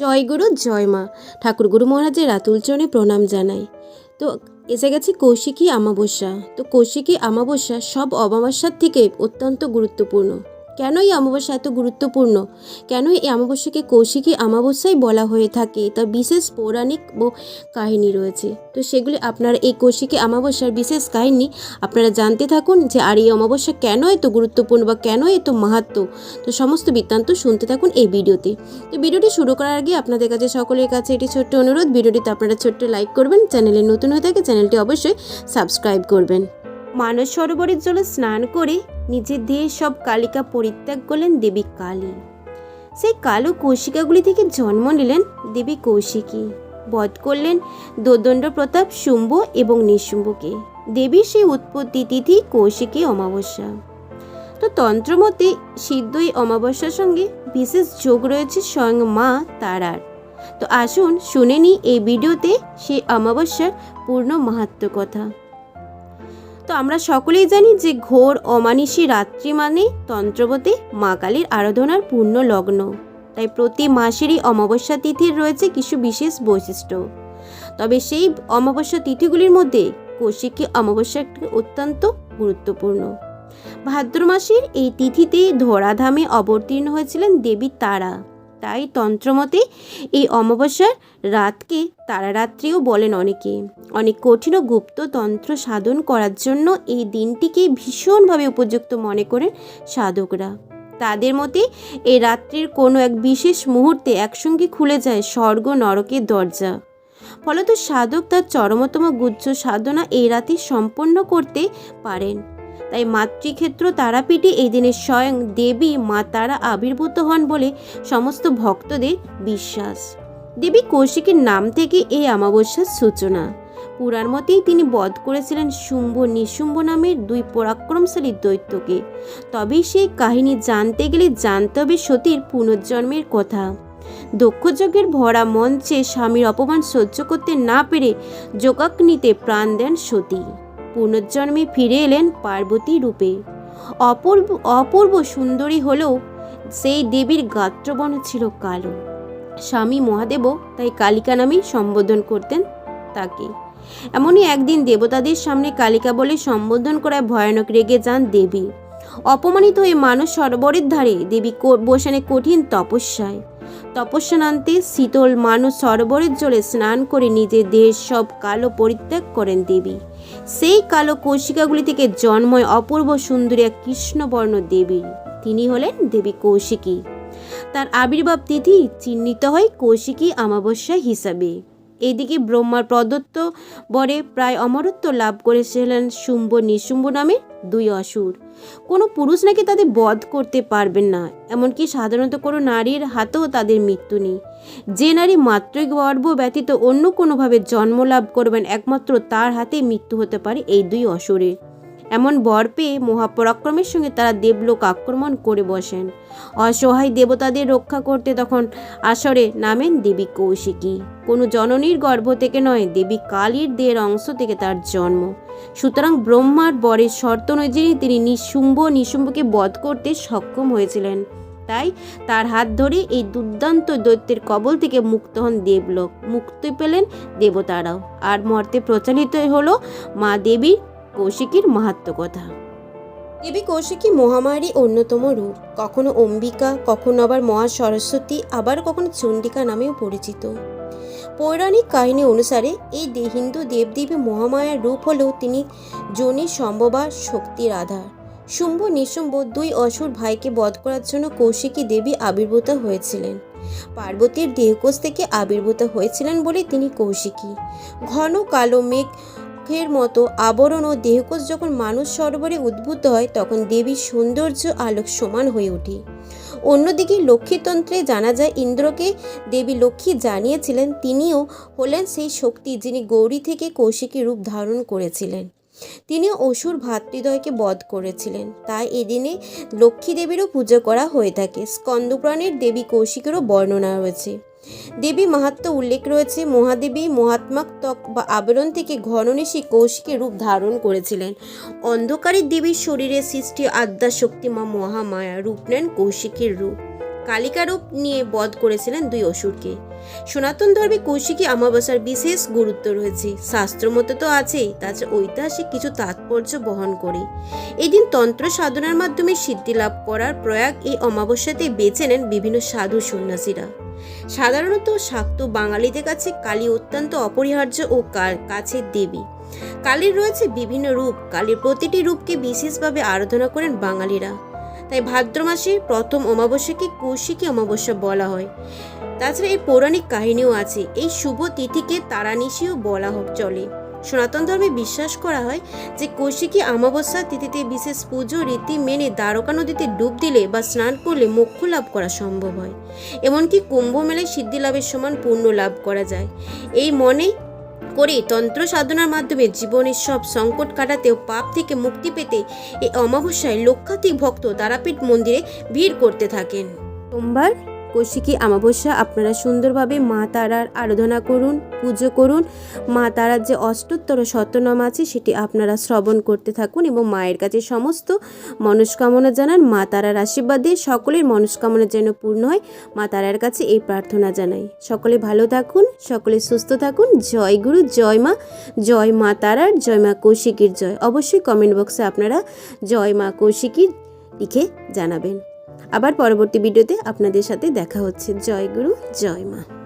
জয় গুরু, জয় মা। ঠাকুর গুরু মহারাজের রাতুল চরণে প্রণাম জানাই। তো এসে গেছে কৌশিকী আমাবস্যা। তো কৌশিকী আমাবস্যা সব অমাবস্যার থেকে অত্যন্ত গুরুত্বপূর্ণ। কেন এই অমাবস্যা এত গুরুত্বপূর্ণ? কেন এই অমাবস্যাকে কৌশিকী আমাবস্যাই বলা হয়ে থাকে? তার বিশেষ পৌরাণিক কাহিনী রয়েছে। তো সেগুলি আপনারা এই কৌশিকী অমাবস্যার বিশেষ কাহিনী আপনারা জানতে থাকুন যে, আর এই অমাবস্যা কেন এত গুরুত্বপূর্ণ বা কেন এত মাহাত্ম? তো সমস্ত বৃত্তান্ত শুনতে থাকুন এই ভিডিওতে। তো ভিডিওটি শুরু করার আগে আপনাদের কাছে সকলের কাছে এটি ছোট্ট অনুরোধ। ভিডিওটিতে আপনারা ছোট্ট লাইক করবেন, চ্যানেলে নতুন হয়ে থাকে চ্যানেলটি অবশ্যই সাবস্ক্রাইব করবেন। মানস সরোবরের জলে স্নান করে নিজের দেহের সব কালিকা পরিত্যাগ করলেন দেবী কালী। সেই কালো কৌশিকাগুলি থেকে জন্ম নিলেন দেবী কৌশিকী। বধ করলেন দোদণ্ড প্রতাপ শুম্ভ এবং নিশুম্ভকে। দেবীর সেই উৎপত্তি তিথি কৌশিকী অমাবস্যা। তো তন্ত্রমতে সিদ্ধ এই অমাবস্যার সঙ্গে বিশেষ যোগ রয়েছে স্বয়ং মা তারার। তো আসুন শুনে নিই এই ভিডিওতে সেই অমাবস্যার পূর্ণ মাহাত্ম কথা। তো আমরা সকলেই জানি যে ঘোর অমানিসী রাত্রি মানে তন্ত্রবতে মা কালীর আরাধনার পূর্ণ লগ্ন। তাই প্রতি মাসেরই অমাবস্যা তিথির রয়েছে কিছু বিশেষ বৈশিষ্ট্য। তবে সেই অমাবস্যা তিথিগুলির মধ্যে কৌশিকী অমাবস্যা একটি অত্যন্ত গুরুত্বপূর্ণ। ভাদ্র মাসের এই তিথিতে ধরাধামে অবতীর্ণ হয়েছিলেন দেবী তারা। তাই তন্ত্রমতে এই অমাবস্যার রাতকে তারারাত্রিও বলেন অনেকে। অনেক কঠিন ও গুপ্ত তন্ত্র সাধন করার জন্য এই দিনটিকে ভীষণভাবে উপযুক্ত মনে করেন সাধকরা। তাদের মতে এই রাত্রির কোনো এক বিশেষ মুহূর্তে একসঙ্গে খুলে যায় স্বর্গ নরকের দরজা। ফলত সাধক তার চরমতম গুচ্ছ সাধনা এই রাতে সম্পন্ন করতে পারেন। তাই মাতৃক্ষেত্র তারাপীঠে এই দিনে স্বয়ং দেবী মা তারা আবির্ভূত হন বলে সমস্ত ভক্তদের বিশ্বাস। দেবী কৌশিকের নাম থেকে এই অমাবস্যার সূচনা। পুরাণ মতেই তিনি বধ করেছিলেন শুম্ভ নিশুম্ভ নামের দুই পরাক্রমশালী দৈত্যকে। তবেই সেই কাহিনী জানতে গেলে জানতে হবে সতীর পুনর্জন্মের কথা। দক্ষযজ্ঞের ভরা মঞ্চে স্বামীর অপমান সহ্য করতে না পেরে যোগাগ্নিতে প্রাণ দেন সতী। পুনর্জন্মে ফিরে এলেন পার্বতী রূপে। অপূর্ব অপূর্ব সুন্দরী হলেও সেই দেবীর গাত্রবর্ণ ছিল কালো। স্বামী মহাদেবও তাই কালিকা নামেই সম্বোধন করতেন তাকে। এমনই একদিন দেবতাদের সামনে কালিকা বলে সম্বোধন করায় ভয়ানক রেগে যান দেবী। অপমানিত হয়ে মানুষ সরোবরের ধারে দেবী বসানে কঠিন তপস্যায়। তপস্যানান্তে শীতল মানুষ সরোবরের জলে স্নান করে নিজের দেহের সব কালো পরিত্যাগ করেন দেবী। সেই কালো কৌশিকাগুলি থেকে জন্ময় অপূর্ব সুন্দরী এক কৃষ্ণবর্ণ দেবী। তিনি হলেন দেবী কৌশিকী। তার আবির্ভাব তিথি চিহ্নিত হয় কৌশিকী অমাবস্যা হিসাবে। এদিকে ব্রহ্মার প্রদত্ত বরে প্রায় অমরত্ব লাভ করেছিলেন শুম্ভ নিশুম্ভ নামে দুই অসুর। কোনো পুরুষ নাকি তাদের বধ করতে পারবেন না, এমনকি সাধারণত কোনো নারীর হাতেও তাদের মৃত্যু নেই। যে নারী মাতৃক গর্ভ ব্যতীত অন্য কোনোভাবে জন্ম লাভ করবেন একমাত্র তার হাতে মৃত্যু হতে পারে এই দুই অসুরের। এমন বর পেয়ে মহাপরাক্রমের সঙ্গে তারা দেবলোক আক্রমণ করে বসেন। অসহায় দেবতাদের রক্ষা করতে তখন আসরে নামেন দেবী কৌশিকী। কোনো জননীর গর্ভ থেকে নয়, দেবী কালীর দেহের অংশ থেকে তার জন্ম। সুতরাং ব্রহ্মার বরের শর্ত অনুযায়ী তিনি নিঃশুম্ভ নিঃশুম্ভকে বধ করতে সক্ষম হয়েছিলেন। তাই তার হাত ধরে এই দুর্দান্ত দৈত্যের কবল থেকে মুক্ত হন দেবলোক। মুক্তি পেলেন দেবতারাও। আর মর্তে প্রচালিত হলো মা দেবী কৌশিকীর মাহাত্ম কথা। দেবী কৌশিকী মহামারী অন্যতম রূপ। কখনো অম্বিকা, কখনো আবার মহা সরস্বতী, আবার কখনো চণ্ডিকা নামেও পরিচিত। পৌরাণিক কাহিনী অনুসারে এই হিন্দু দেবদেবী মহামায়ার রূপ হলেও তিনি যোনি সম্ভবা শক্তির আধার। শুম্ভ নিশুম্ভ দুই অসুর ভাইকে বধ করার জন্য কৌশিকী দেবী আবির্ভূত হয়েছিলেন। পার্বতীর দেহকোষ থেকে আবির্ভূত হয়েছিলেন বলে তিনি কৌশিকী। ঘন কালো মেঘ মেঘের মতো আবরণ ও দেহকোষ যখন মানুষ সরোবরে উদ্ভূত হয়, তখন দেবীর সৌন্দর্য আলোক সমান হয়ে ওঠে। অন্যদিকে লক্ষ্মীতন্ত্রে জানা যায়, ইন্দ্রকে দেবী লক্ষ্মী জানিয়েছিলেন, তিনিও হলেন সেই শক্তি যিনি গৌরী থেকে কৌশিকী রূপ ধারণ করেছিলেন। তিনি অসুর ভাতৃদ্বয়কে বধ করেছিলেন। তাই এদিনে লক্ষ্মী দেবীরও পুজো করা হয়ে থাকে। স্কন্দপুরাণের দেবী কৌশিকেরও বর্ণনা রয়েছে। দেবী মাহাত্ম উল্লেখ রয়েছে, মহাদেবী মহাত্মাক ত্বক বা আবরণ থেকে ঘননেশী কৌশিকের রূপ ধারণ করেছিলেন। অন্ধকারের দেবীর শরীরে সৃষ্টি আদ্যা শক্তি মা মহামায়া রূপ নেন কৌশিকের রূপ। কালিকা রূপ নিয়ে বধ করেছিলেন দুই অসুরকে। সনাতন ধর্মে কৌশিকী অমাবস্যার বিশেষ গুরুত্ব রয়েছে। শাস্ত্র মতে তো আছেই তাছাড়া ঐতিহাসিক কিছু তাৎপর্য বহন করে। এই দিন তন্ত্র সাধনার মাধ্যমে সিদ্ধি লাভ করার প্রয়াগ এই অমাবস্যাতে বেছে নেন বিভিন্ন সাধু সন্ন্যাসীরা। সাধারণত শাক্ত বাঙালিদের কাছে কালী অত্যন্ত অপরিহার্য ও কাছের দেবী। কালীর রয়েছে বিভিন্ন রূপ, কালীর প্রতিটি রূপকে বিশেষভাবে আরাধনা করেন বাঙালিরা। তাই ভাদ্র মাসে প্রথম অমাবস্যাকে কৌশিকী অমাবস্যা বলা হয়। তাছাড়া এই পৌরাণিক কাহিনীও আছে, এই শুভ তিথিকে তারানিশিও বলা হোক চলে। সনাতন ধর্মে বিশ্বাস করা হয় যে কৌশিকী অমাবস্যা তিথিতে বিশেষ পুজো, রীতি মেনে দ্বারকা নদীতে ডুব দিলে বা স্নান করলে মোক্ষ লাভ করা সম্ভব হয়। এমনকি কুম্ভ মেলায় সিদ্ধি লাভের সমান পুণ্য লাভ করা যায়। এই মনে করে তন্ত্র সাধনার মাধ্যমে জীবনের সব সংকট কাটাতেও পাপ থেকে মুক্তি পেতে এই অমাবস্যায় লক্ষাধিক ভক্ত তারাপীঠ মন্দিরে ভিড় করতে থাকেন। সোমবার কৌশিকী অমাবস্যা আপনারা সুন্দরভাবে মা তারার আরাধনা করুন, পুজো করুন। মা তারার যে অষ্টোত্তর শতনাম আছে, সেটি আপনারা শ্রবণ করতে থাকুন এবং মায়ের কাছে সমস্ত মনস্কামনা জানান, মা তারার আশীর্বাদ সকলের মনস্কামনা যেন পূর্ণ হয়। মা তারার কাছে এই প্রার্থনা জানাই। সকলে ভালো থাকুন, সকলে সুস্থ থাকুন। জয় গুরু, জয় মা জয় মা তারার, জয় মা কৌশিকীর জয়। অবশ্যই কমেন্ট বক্সে আপনারা জয় মা কৌশিকীর লিখে জানাবেন। আবার পরবর্তী ভিডিওতে আপনাদের সাথে দেখা হচ্ছে। জয় গুরু জয় মা।